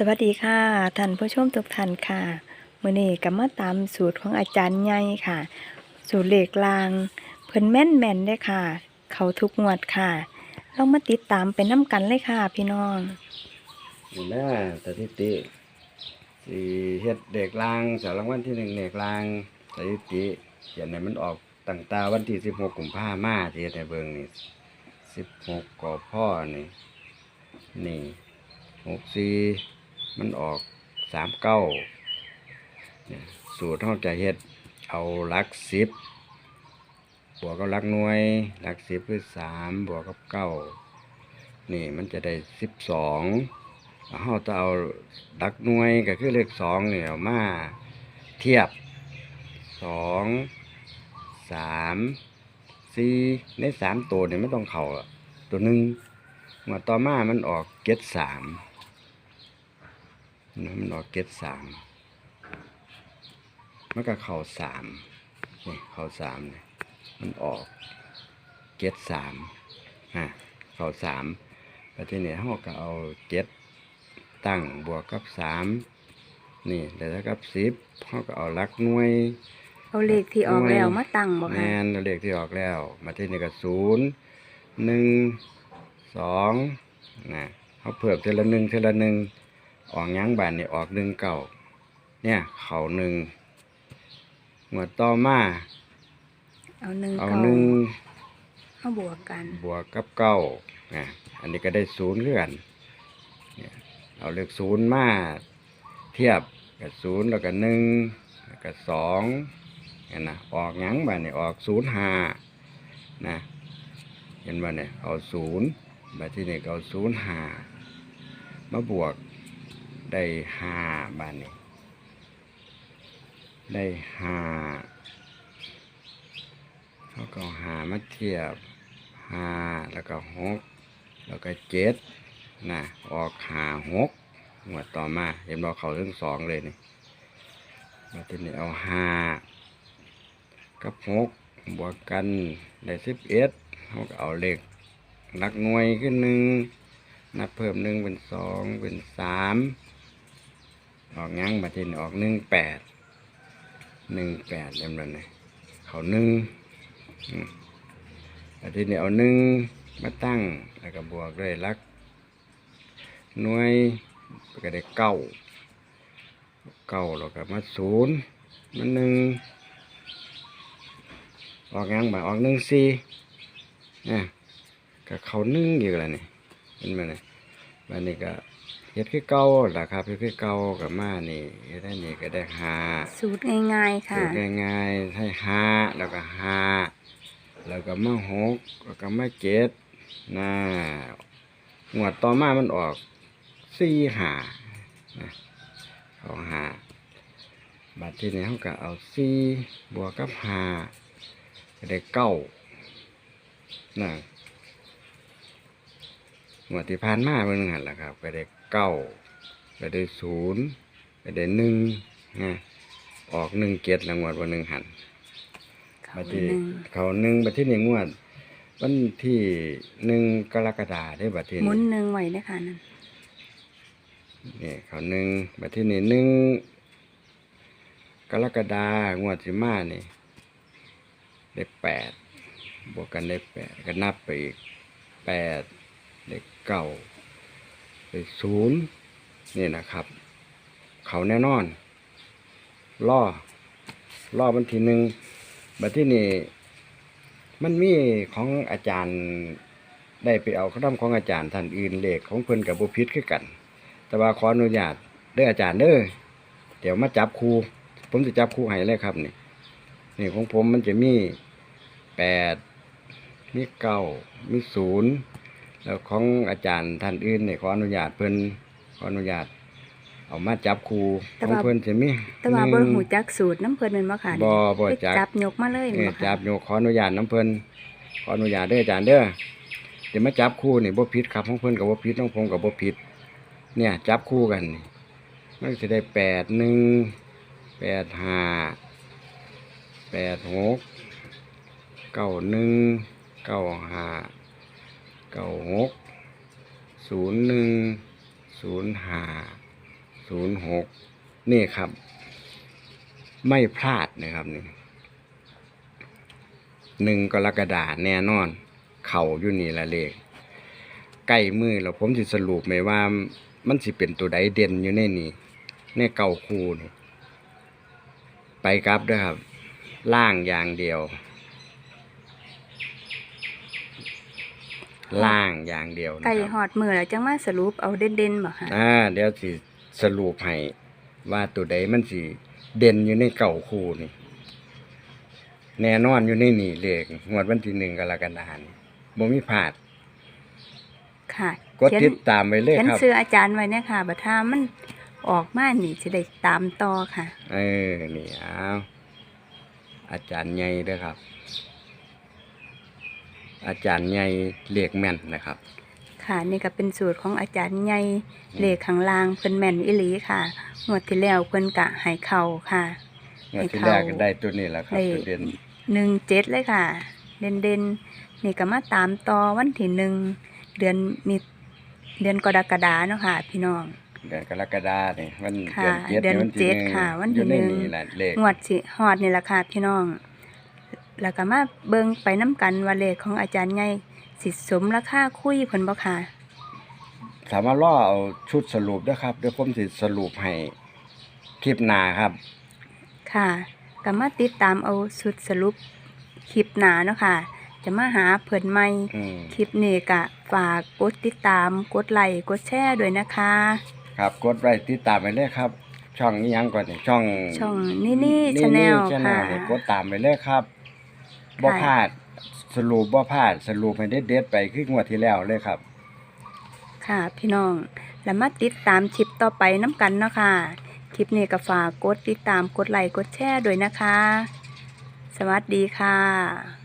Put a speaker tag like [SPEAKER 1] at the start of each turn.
[SPEAKER 1] สวัสดีค่ะท่านผู้ชมทุกท่านค่ะมื้อนี้ก็มาตามสูตรของอาจารย์ใหญ่ค่ะ สูตรเหลขลางเพิ่นแม่นแม่นๆเด้ค่ะ เขาทุกงวดค่ะลองมาติดตามไปน้ำกันเลยค่ะ พี่น้อง
[SPEAKER 2] นี่แม่สถิติสี่เฮ็ดเด็กลางสารางวัลที่หนึ่งเด็กลางสถิติเขียนให้มันออกตั้งตาวันที่สิบหกกุมภามาที่เฮ็ดให้เบิงนี่สิบหกก่อพ่อนี่นี่หกสี่ มันออกสามเก้าสูตรเท่าจะเฮ็ดเอาลักสิบบวกกับลักหน่วยลักสิบคือสามบวกกับเก้านี่มันจะได้สิบสองเฮาจะเอาดักหน่วยก็คือเลขสองเนี่ยมาเทียบสองสามสี่ในสามตัวเนี่ยไม่ต้องเข่าตัวหนึ่งมาต่อมามันออกเก็ดสาม นะมันออกเก็ดสามมันก็เข่าสามนี่เข่าสามเนี่ยมันออกเก็ดสามฮะเข่าสามประเทศนี้เขาก็เอาเจ็ดตั้งบวกกับสามนี่แล้วกับสิบเขาก็เอาหลักหน่วย
[SPEAKER 1] เอาเลขที่ออกแล้วมาตั้งบ่
[SPEAKER 2] แม
[SPEAKER 1] ค่ะ
[SPEAKER 2] นเอาเลขที่ออกแล้ว มาที่นี่ก็ศูนย์หนึ่งสองนะเขาเพิ่มเทละหนึ่งเทละหนึ่ง ออกหยั้งบานนี่ออกหนึ่งเก่าเนี่ยเข่าหนึ่งงวดต่อมา
[SPEAKER 1] เอาหนึ่ง
[SPEAKER 2] เอา
[SPEAKER 1] เก้า
[SPEAKER 2] หนึ่ง
[SPEAKER 1] เอาบวกกัน
[SPEAKER 2] บวกกับเก้านะอันนี้ก็ได้ศูนย์เลื่อนเนี่ยเอาเลขศูนย์มาเทียบกับศูนย์แล้วก็หนึ่งแล้วก็สองเนี่ยนะออกหยังบ้านี่ออกศูนย์ห้านะเห็นบ่เนี่ยเอาศูนย์มาที่นี่ก็เอาศูนย์ห้ามาบวก ได้ห้าบ้านนี่ได้ห้าเขาก็เอาหามาเทียบห้าแล้วก็หกแล้วก็เจ็ดนะออกหาหกหมวดต่อมาเห็นบอกเขาทั้งสองเลยนี่มาทีนี้เอาห้ากับหกบวกกันได้สิบเอ็ดเขาก็เอาเลขหลักหน่วยขึ้นหนึ่งนับเพิ่มหนึ่งเป็นสองเป็นสาม ออกงั้งมาทีนี้ออกหนึ่งแปดหนึ่งแปดเรียบร้อยเลยเขาหนึ่งอืมอาทิตย์นี้เอาหนึ่งมาตั้งแล้วก็บวกด้วยลักหน่วยก็ได้เก้าเก้าแล้วก็มาศูนย์มันหนึ่งออกยังบ่ออกหนึ่งสี่เนี่ยก็เขาหนึ่งอยู่แล้วนี่เห็นไหมเนี่ยบันนี้ก็ ฮ็ดคือเก่าล่ะครับเฮ็ดคือเก่ากับมานี่เฮ็ดได้นี่ก็ได้ห้า
[SPEAKER 1] สูตรง่ายๆค่ะ
[SPEAKER 2] สูตรง่ายๆให้ห้าแล้วก็ห้าแล้วก็มาหกแล้วก็มาเจ็ดนะงวดต่อมามันออกสี่หานะเอาหาบัดทีนี้เขาก็เอาสี่บวกกับห้าก็ได้เก้านะงวดที่ผ่านมาเมื่อนึงหันแหละครับก็ได้ เก้าก็ได้ศูนย์ก็ได้หนึ่งนะออกหนึ่งเกียรติรางวัลวันหนึ่งหัน
[SPEAKER 1] เขา
[SPEAKER 2] บัด
[SPEAKER 1] ห
[SPEAKER 2] ที่
[SPEAKER 1] นึ่ง
[SPEAKER 2] เขาหนึ่งบัดที่หนึ่งงวด วันที่หนึ่งกรกฎาได้บัดที่
[SPEAKER 1] หมุน
[SPEAKER 2] นี่
[SPEAKER 1] หนึ่งไว้นะคะนั่น
[SPEAKER 2] นี่เขาหนึ่งบัดที่นี่หนึ่งกรกฎางวดสิมานี่ได้แปดบวกกันได้แปดก็นับไปอีกแปดได้เก้าได้ ศูนย์นี่นะครับ เขาแน่นอน ล่อ ล่อวันที่หนึ่งบัดที่นี่มันมีของอาจารย์ได้ไปเอาคำของอาจารย์ท่านอื่นเลขของเพิ่นกับบุพิษคือกัน แต่ว่าขออนุญาตเด้ออาจารย์เด้อเดี๋ยวมาจับครูผมจะจับครูให้เลยครับนี่นี่ของผมมันจะมีแปดมีเก้ามีศูนย์ แล้วของอาจารย์ท่านอื่นเนี่ยขออนุญาตเพิ่นขออนุญาต เอามาจับครูของเพิ่นจะมี
[SPEAKER 1] แต่ว่า
[SPEAKER 2] ห
[SPEAKER 1] บ่
[SPEAKER 2] นึ่ง
[SPEAKER 1] หูจักสูตรน้ำเพิ่นแม่นบ่ค่ะ
[SPEAKER 2] บ่บ่
[SPEAKER 1] ไป
[SPEAKER 2] จัก
[SPEAKER 1] จับยกมาเลย
[SPEAKER 2] เอ
[SPEAKER 1] แม่
[SPEAKER 2] อน
[SPEAKER 1] บ่
[SPEAKER 2] จั
[SPEAKER 1] ค่ะ
[SPEAKER 2] บโยกขออนุญาตน้ำเพิ่นขออนุญาตเด้ออาจารย์เด้อเดี๋ยวมาจับคู่นี่บ่ผิดครับของเพิ่นกับบ่ผิดของผมกับบ่ผิด เนี่ย จับคู่กันนี่มันจะได้แปดหนึ่งแปดห้าแปดหกเก้าหนึ่งเก้าห้า เก้าหกศูนย์หนึ่งศูนย์ห้าศูนย์หกนี่ครับ ไม่พลาดนะครับนี่หนึ่งกรกฎาแน่นอน เข่าอยู่นี่ละเลขใกล้มือแล้วผมสิสรุปไหมว่ามันสิเป็นตัวใดเด่นอยู่ในนี่ในเก่าคูนี่ไปกลับด้วยครับ ล่างอย่างเดียว ล่างอย่างเดียวนะ
[SPEAKER 1] ไก่
[SPEAKER 2] ค
[SPEAKER 1] ห
[SPEAKER 2] รับ
[SPEAKER 1] อดมือแล้วจังมาสรุปเอาเด่นๆบ่ค่ะ
[SPEAKER 2] อ่าเดี๋ยวสิสรุปให้ว่าตัวใดมันสิเด่นอยู่ในเก่าคูนี่ แน่นอนอยู่ในนี่เลขงวดวันที่หนึ่งกรกฎาคมบ่มีพลาด
[SPEAKER 1] ค่ะ
[SPEAKER 2] กดติดตามไปเลย
[SPEAKER 1] เขียน
[SPEAKER 2] ครับ
[SPEAKER 1] ซื้ออาจารย์ไว้เนี่ยค่ะบัดถ้ามันออกมานี่สิได้ตามต่อค่ะ
[SPEAKER 2] เออนี่เอาอาจารย์ใหญ่เด้อครับ อาจารย์ใหญ่เลขแม่นนะครับ
[SPEAKER 1] ค่ะนี่ก็เป็นสูตรของอาจารย์ใหญ่เลขข้างล่างเพิ่นแม่นอีหลีค่ะงวดที่แล้วเพิ่นกะให้เข้าค่ะ
[SPEAKER 2] งวดที่แรกก็ได้ตัวนี้แหละครับ
[SPEAKER 1] ได้
[SPEAKER 2] ตัวเด่น
[SPEAKER 1] หนึ่งเจ็ดเลยค่ะ เด่นเด่นๆนี่ก็มาตามต่อวันที่หนึ่งเดือนมีเดือนกรกฎาเนาะค่ะ พี่น้อง
[SPEAKER 2] เดือนกรกฎาเนี่ยวัน
[SPEAKER 1] ค่ะ
[SPEAKER 2] เดือนเจ็ด
[SPEAKER 1] เดือน
[SPEAKER 2] ย
[SPEAKER 1] เจ็ดค่ะ วันที่
[SPEAKER 2] อยู่ใน
[SPEAKER 1] หนึ่ง
[SPEAKER 2] นี่แหละเลข
[SPEAKER 1] งวดสิฮอดนี่แหละค่ะ พี่น้อง แล้วก็มาเบิ่งไปน้ำกันว่าเลขของอาจารย์ใหญ่สิสมราคาคุยเพิ่นบ่ค่ะ
[SPEAKER 2] สามารถล่อเอาชุดสรุปด้วยครับเดี๋ยวผมสิสรุปให้คลิปหน้าครับ
[SPEAKER 1] ค่ะก็มาติดตามเอาสุดสรุปคลิปหนาเนาะค่ะ จะมาหาเพิ่นใหม่
[SPEAKER 2] อืม
[SPEAKER 1] คลิปนี้ก็ฝากกดติดตาม กดไลค์กดแชร์ด้วยนะคะ
[SPEAKER 2] ครับกดไว้ติดตามไปเลยครับ ช่องนี้ยังก่อนนี่ช่อง
[SPEAKER 1] ช่องนี่นี่ชาแนล
[SPEAKER 2] ชาแน
[SPEAKER 1] ค่ะ
[SPEAKER 2] ลนี่กดตามไปเลยครับ บ่พลาดสรุปบ่พลาดสรุปให้เด็ดๆไปคืองวดที่แล้วเลยครับ
[SPEAKER 1] ค่ะพี่น้องแล้วมาติดตามคลิปต่อไปน้ำกันเนาะค่ะคลิปนี้ก็ฝากกดติดตามกดไลค์กดแชร์ด้วยนะคะ สวัสดีค่ะ